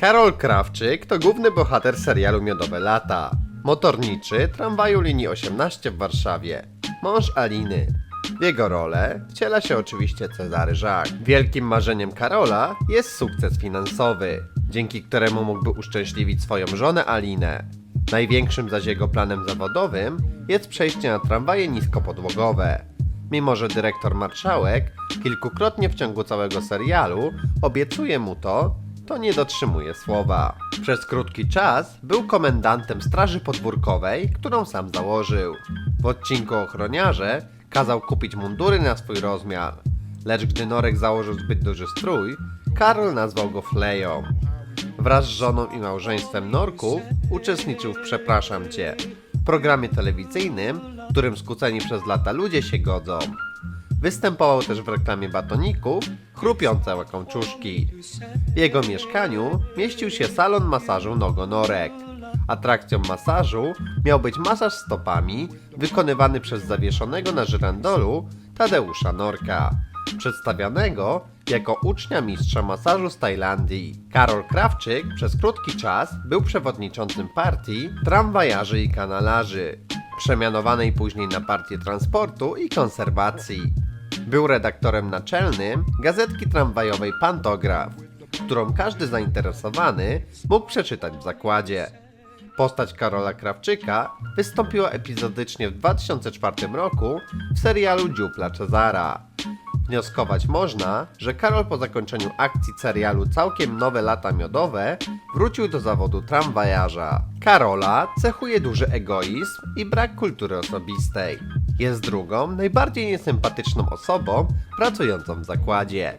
Karol Krawczyk to główny bohater serialu Miodowe Lata. Motorniczy tramwaju linii 18 w Warszawie. Mąż Aliny. W jego rolę wciela się oczywiście Cezary Żak. Wielkim marzeniem Karola jest sukces finansowy, dzięki któremu mógłby uszczęśliwić swoją żonę Alinę. Największym zaś jego planem zawodowym jest przejście na tramwaje niskopodłogowe. Mimo, że dyrektor marszałek kilkukrotnie w ciągu całego serialu obiecuje mu to, to nie dotrzymuje słowa. Przez krótki czas był komendantem straży podwórkowej, którą sam założył. W odcinku Ochroniarze kazał kupić mundury na swój rozmiar, lecz gdy Norek założył zbyt duży strój, Karol nazwał go Fleją. Wraz z żoną i małżeństwem Norków uczestniczył w Przepraszam Cię, programie telewizyjnym, którym skłóceni przez lata ludzie się godzą. Występował też w reklamie batoników chrupiące łakomczuszki. W jego mieszkaniu mieścił się salon masażu Nogonorek. Atrakcją masażu miał być masaż stopami wykonywany przez zawieszonego na żyrandolu Tadeusza Norka, przedstawianego jako ucznia mistrza masażu z Tajlandii. Karol Krawczyk przez krótki czas był przewodniczącym partii tramwajarzy i kanalarzy, przemianowanej później na partię transportu i konserwacji. Był redaktorem naczelnym gazetki tramwajowej Pantograf, którą każdy zainteresowany mógł przeczytać w zakładzie. Postać Karola Krawczyka wystąpiła epizodycznie w 2004 roku w serialu Dziupla Cezara. Wnioskować można, że Karol po zakończeniu akcji serialu Całkiem Nowe Lata Miodowe wrócił do zawodu tramwajarza. Karola cechuje duży egoizm i brak kultury osobistej. Jest drugą, najbardziej niesympatyczną osobą pracującą w zakładzie.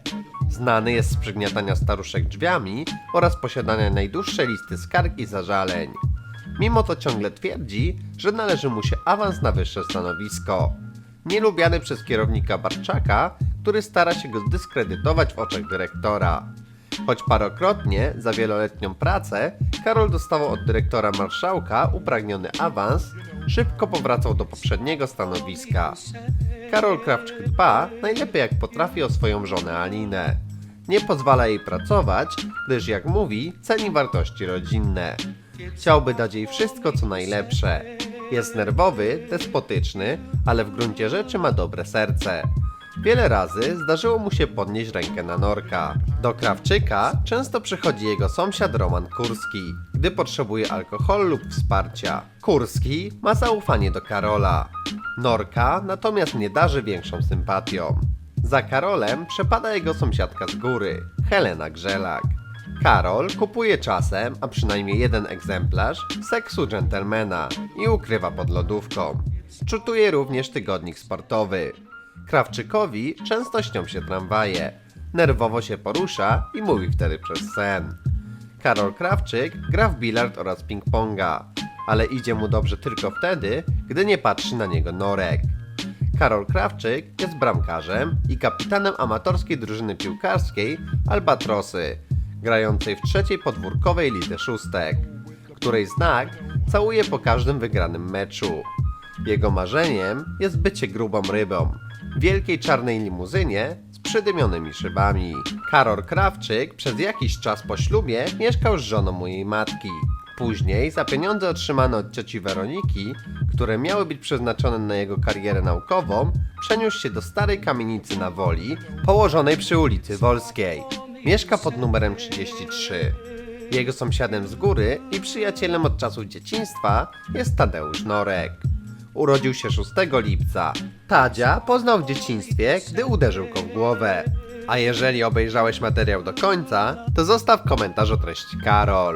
Znany jest z przygniatania staruszek drzwiami oraz posiadania najdłuższej listy skarg i zażaleń. Mimo to ciągle twierdzi, że należy mu się awans na wyższe stanowisko. Nielubiany przez kierownika Barczaka, który stara się go zdyskredytować w oczach dyrektora. Choć parokrotnie za wieloletnią pracę Karol dostawał od dyrektora marszałka upragniony awans, szybko powracał do poprzedniego stanowiska. Karol Krawczyk dba najlepiej jak potrafi o swoją żonę Alinę. Nie pozwala jej pracować, gdyż jak mówi, ceni wartości rodzinne. Chciałby dać jej wszystko co najlepsze. Jest nerwowy, despotyczny, ale w gruncie rzeczy ma dobre serce. Wiele razy zdarzyło mu się podnieść rękę na Norka. Do Krawczyka często przychodzi jego sąsiad Roman Kurski, gdy potrzebuje alkoholu lub wsparcia. Kurski ma zaufanie do Karola. Norka natomiast nie darzy większą sympatią. Za Karolem przepada jego sąsiadka z góry, Helena Grzelak. Karol kupuje czasem, a przynajmniej jeden egzemplarz, seksu dżentelmena i ukrywa pod lodówką. Czutuje również tygodnik sportowy. Krawczykowi często śnią się tramwaje. Nerwowo się porusza i mówi wtedy przez sen. Karol Krawczyk gra w bilard oraz ping-ponga, ale idzie mu dobrze tylko wtedy, gdy nie patrzy na niego Norek. Karol Krawczyk jest bramkarzem i kapitanem amatorskiej drużyny piłkarskiej Albatrosy, grającej w trzeciej podwórkowej lidze szóstek, której znak całuje po każdym wygranym meczu. Jego marzeniem jest bycie grubą rybą, wielkiej czarnej limuzynie z przydymionymi szybami. Karol Krawczyk przez jakiś czas po ślubie mieszkał z żoną mojej matki. Później, za pieniądze otrzymane od cioci Weroniki, które miały być przeznaczone na jego karierę naukową, przeniósł się do starej kamienicy na Woli, położonej przy ulicy Wolskiej. Mieszka pod numerem 33. Jego sąsiadem z góry i przyjacielem od czasów dzieciństwa jest Tadeusz Norek. Urodził się 6 lipca. Tadzia poznał w dzieciństwie, gdy uderzył go w głowę. A jeżeli obejrzałeś materiał do końca, to zostaw komentarz o treści Karol.